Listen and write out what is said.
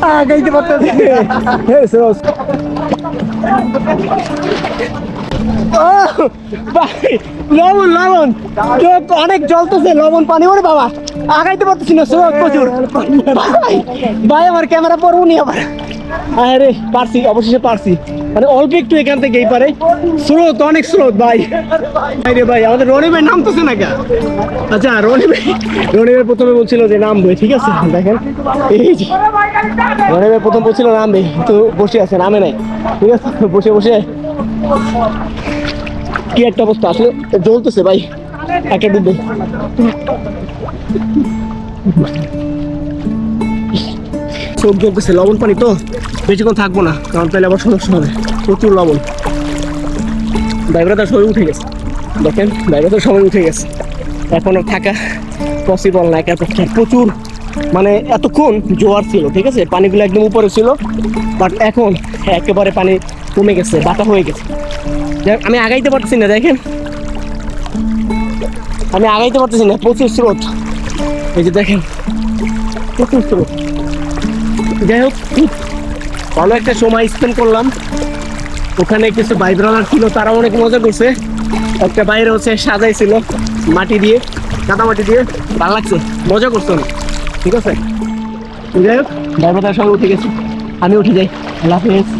আগাইতে পারতেছি। লবণ লবণ। অনেক জ্বলতেছে, লবণ পানি ওরে বাবা। আগাইতে পারতেছি না প্রচুর। ভাই ভাই, আমার ক্যামেরা পড়ব নি আবার। আরে পারছি, অবশেষে পারছি। মানে অল্প একটু এখান থেকে এই পারে। স্রোত, অনেক স্রোত, ভাই। ভাই রে ভাই, আমাদের রনি ভাই নামতেছে না কে? আচ্ছা রনি ভাই রনি ভাই প্রথমে বলছিল যে নামবে ঠিক আছে? দেখেন, এই যে রনি ভাই প্রথম বলছিল নামবে তো বসে আছে, নামে নাই, ঠিক আছে? বসে বসে। কি একটা অবস্থা, আসলে জ্বলতেছে, ভাই। একটা ডুবে চোখ জ্বলতেছে, লবণ পানি তো। বেশিক্ষণ থাকব না, কারণ তাহলে আবার সমস্যা হবে। প্রচুর লবণ। ড্রাইভারটা সবাই উঠে গেছে। দেখেন ড্রাইভার তো সবাই উঠে গেছে। এখন আর থাকা পসিবল না একা পক্ষে প্রচুর মানে এতক্ষণ জোয়ার ছিল, ঠিক আছে? পানিগুলো একদম উপরে ছিল বাট এখন একেবারে পানি কমে গেছে বাতা হয়ে গেছে। আমি আগাইতে পারতেছি না, দেখেন। আমি আগাইতে পারতেছি না, প্রচুর স্রোত। এই যে দেখেন, প্রচুর স্রোত। যাই হোক ভালো একটা সময় স্পেন্ড করলাম। ওখানে কিছু ভাই ব্রাদার ছিল তারা অনেক মজা করছে। একটা বাইরে হচ্ছে সাজাইছিল মাটি দিয়ে, কাদা মাটি দিয়ে। ভালো লাগছে, মজা করছে। ঠিক আছে? যাই হোক, ভাই ব্রাদার সঙ্গে উঠে গেছি। আমি উঠে যাই। আল্লাহ হাফেজ।